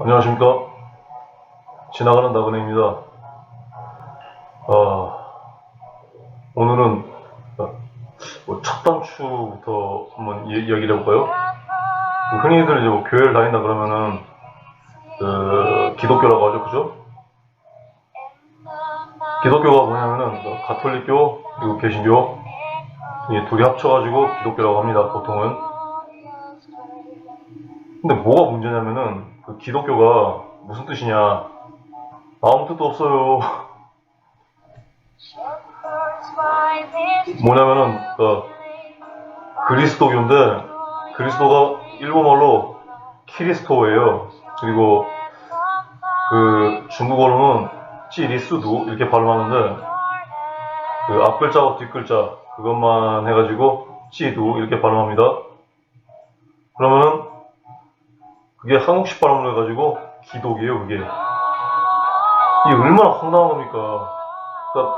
안녕하십니까. 지나가는 나그네입니다. 아, 오늘은 어, 뭐첫 단추부터 한번 이- 이야기를 해볼까요? 그 흔히들 이제 뭐 교회를 다닌다 그러면은 그 기독교라고 하죠, 그죠? 기독교가 뭐냐면은 그 가톨릭교 그리고 개신교 이 둘이 합쳐가지고 기독교라고 합니다, 보통은. 근데 뭐가 문제냐면은 그 기독교가 무슨 뜻이냐? 아무 뜻도 없어요. 뭐냐면은 그 그리스도교인데 그리스도가 일본어로 키리스토예요. 그리고 그 중국어로는 찌리스두 이렇게 발음하는데 그 앞글자와 뒷글자 그것만 해가지고 찌두 이렇게 발음합니다. 그러면은 그게 한국식 발음으로 해가지고 기독이에요 그게. 이게 얼마나 황당한 겁니까? 그러니까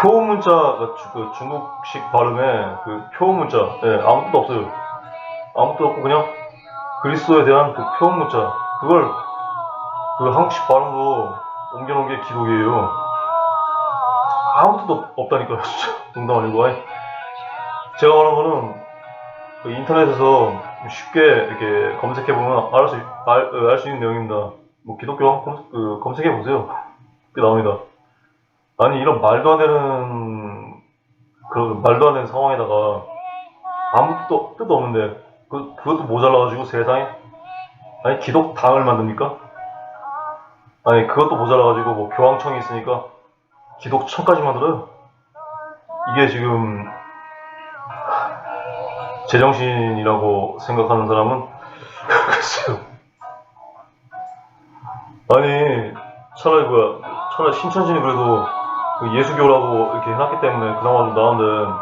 표음 문자가 주- 그 중국식 발음에 그 표음 문자 예, 아무 뜻도 없어요. 아무 뜻 없고 그냥 그리스도에 대한 그 표음 문자 그걸 그 한국식 발음으로 옮겨놓은 게 기독이에요. 아무 뜻도 없다니까요, 진짜. 농담 아니고. 아니, 제가 말한 거는 그 인터넷에서 쉽게 이렇게 검색해 보면 알 수, 알, 알수 있는 내용입니다. 뭐 기독교 검, 그, 검색해 보세요. 그게 나옵니다. 아니, 이런 말도 안 되는, 그런 말도 안 되는 상황에다가 아무 뜻도, 뜻도 없는데, 그, 그것도 모자라가지고 세상에, 아니, 기독 당을 만듭니까? 아니, 그것도 모자라가지고 뭐 교황청이 있으니까 기독청까지 만들어요. 이게 지금 제정신이라고 생각하는 사람은 글쎄요. 아니 차라리 뭐야 차라리 신천지는 그래도 그 예수교라고 이렇게 해놨기 때문에 그나마 좀 나은데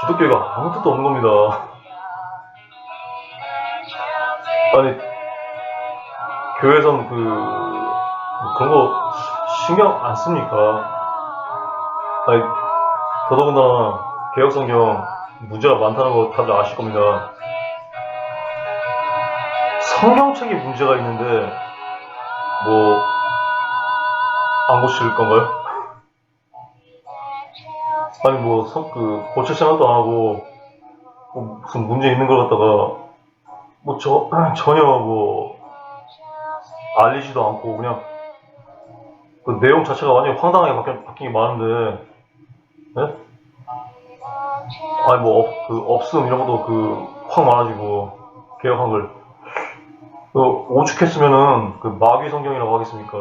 기독교가 아무 뜻도 없는 겁니다. 아니 교회에선 그뭐 그런 거 신경 안 씁니까? 아니 더더군다나 개혁성경 문제가 많다는 거 다들 아실 겁니다. 성경책에 문제가 있는데 뭐 안 고칠 건가요? 아니 뭐그 고칠 생각도 안 하고 뭐 무슨 문제 있는 걸 갖다가 뭐 저 전혀 뭐 알리지도 않고 그냥 그 내용 자체가 완전히 황당하게 바뀐, 바뀐 게 많은데 네? 아니 뭐 없, 그 없음 이런 것도 그 확 많아지고 개혁한 걸 그 오죽했으면은 그 마귀 성경이라고 하겠습니까?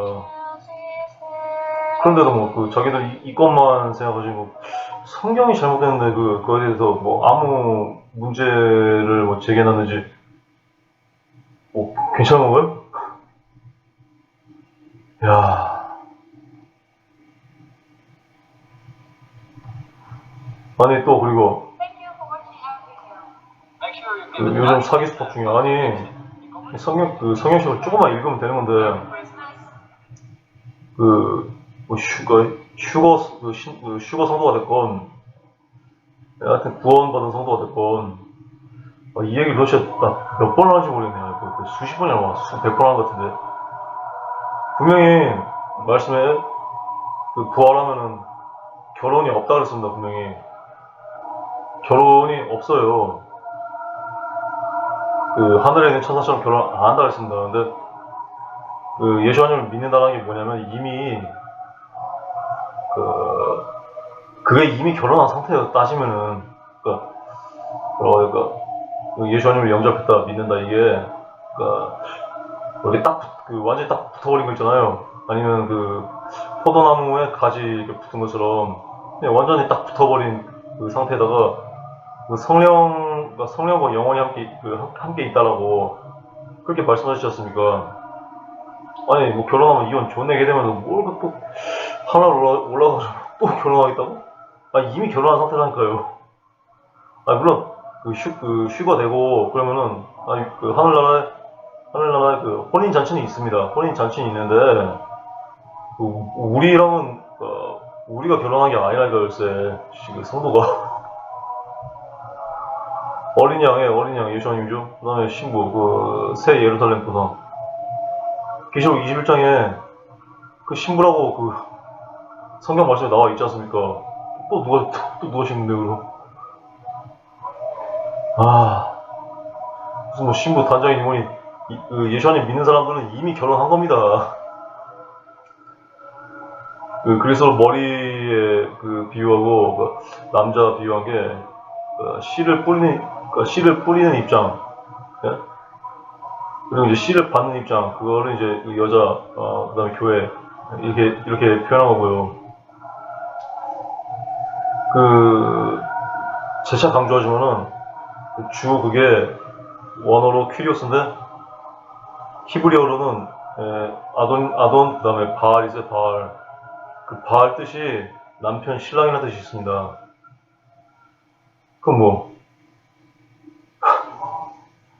그런데도 뭐 그 자기들 이, 이것만 생각하시고 성경이 잘못됐는데 그 그거에 대해서 뭐 아무 문제를 뭐 제기해놨는지 뭐 괜찮은 건가요? 야 아니 또 그리고 그 요즘 사기 스톡 중에 아니 성경 그 성경식을 조금만 읽으면 되는 건데 그뭐 슈거 슈거 그, 신, 그 슈거 성도가 됐건 하여튼 구원받은 성도가 됐건 어, 이 얘기를 도대체 몇 번을 하는지 모르겠네요. 그, 그 수십 번이나 막 수백 번 한 것 같은데 분명히 말씀에 그 부활하면은 결혼이 없다 그랬습니다. 분명히 결혼이 없어요. 그 하늘에 있는 천사처럼 결혼 안 한다 그랬습니다. 근데 그 예수 하나님을 믿는다는 게 뭐냐면 이미 그 그게 이미 결혼한 상태예요. 따지면은 그러니까 그러니까 그 예수 하나님을 영접했다 믿는다 이게 그러니까 이렇게 딱 그 완전히 딱 붙어버린 거 있잖아요. 아니면 그 포도나무에 가지 이렇게 붙은 것처럼 완전히 딱 붙어버린 그 상태에다가 그 성령, 그러니까 성령과 영원히 함께, 그, 함- 함께 있다라고 그렇게 말씀하셨습니까? 아니, 뭐 결혼하면 이혼 돈 내게 되면 뭘또 하나 올라, 올라가서 또 결혼하겠다고? 아, 이미 결혼한 상태라니까요. 아, 물론, 그 휴, 그 휴가 되고, 그러면은, 아니, 그 하늘나라에, 하늘나라에 그 혼인 잔치는 있습니다. 혼인 잔치는 있는데, 그 우리랑은, 어, 우리가 결혼한 게 아니라니까, 글쎄, 그 성도가. 어린 양의 어린 양 예수님이죠. 그 다음에 신부 그 새 예루살렘 도상 계시록 21장에 그 신부라고 그 성경 말씀에 나와 있지 않습니까? 또 누가 또 누가 신부인데 그럼? 아 무슨 뭐 신부 단장이 뭐니 이- 그 예수 안에 믿는 사람들은 이미 결혼한 겁니다. 그 그래서 머리에 그 비유하고 그 남자 비유한 게그 씨를 뿌리는 그 씨를 뿌리는 입장, 예? 그리고 이제 씨를 받는 입장 그거를 이제 그 여자 어, 그 다음에 교회 이렇게 이렇게 표현한 거고요. 그 재차 강조하지만은 그 주어 그게 원어로 퀴리오스인데 히브리어로는 에, 아돈 아돈 그 다음에 바알 있어요 바알 그 바알 뜻이 남편 신랑이라는 뜻이 있습니다. 그럼 뭐,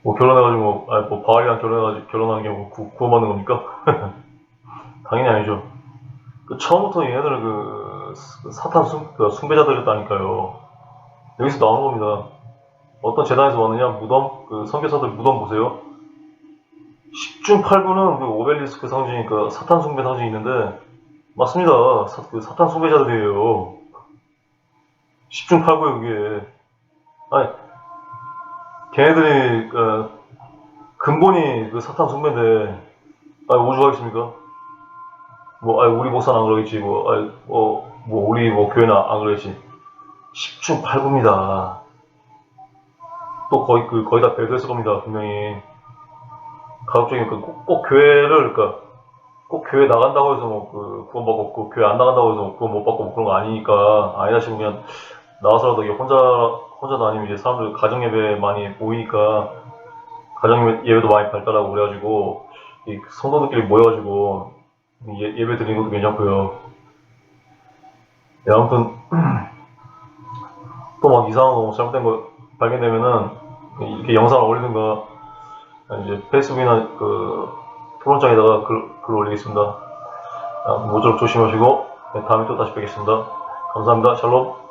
뭐 결혼해가지고 뭐, 아니 뭐 바알이랑 결혼해가지고 결혼하는 게뭐 구원받는 겁니까? 당연히 아니죠. 그 처음부터 얘네들 그 스- 사탄 숭, 그 숭배자들이었다니까요. 여기서 나오는 겁니다. 어떤 재단에서 왔느냐 무덤 그 선교사들 무덤 보세요. 10중 8구는 그 오벨리스크 상징이 그 사탄 숭배 상징이 있는데 맞습니다. 사, 그 사탄 숭배자들이에요. 10중 8구에 그게 아니 걔네들이 그 근본이 그 사탄 숭배인데 아 오죽하겠습니까? 뭐, 아, 우리 목사는 안 그러겠지, 뭐, 아, 뭐, 뭐, 우리 뭐, 교회는 안 그러겠지. 10중 8구입니다. 또 거의, 그, 거의 다 배도했을 겁니다, 분명히. 가급적이면 그 꼭, 꼭 교회를, 그니까, 꼭 교회 나간다고 해서 뭐, 그, 구원받고, 그 교회 안 나간다고 해서 뭐 구원 못 받고 뭐 그런 거 아니니까, 아니다 싶으면 나와서라도 혼자, 혼자도 아니면 이제 사람들 가정 예배 많이 모이니까, 가정 예배도 많이 발달하고 그래가지고, 이 성도들끼리 모여가지고, 예, 예배 드리는 것도 괜찮고요. 예, 아무튼 또 막 이상한 거 잘못된 거 발견되면은 이렇게 영상을 올리든가 이제 페이스북이나 그 토론장에다가 글, 글 올리겠습니다. 아, 모쪼록 조심하시고 네, 다음에 또 다시 뵙겠습니다. 감사합니다. 샬롬.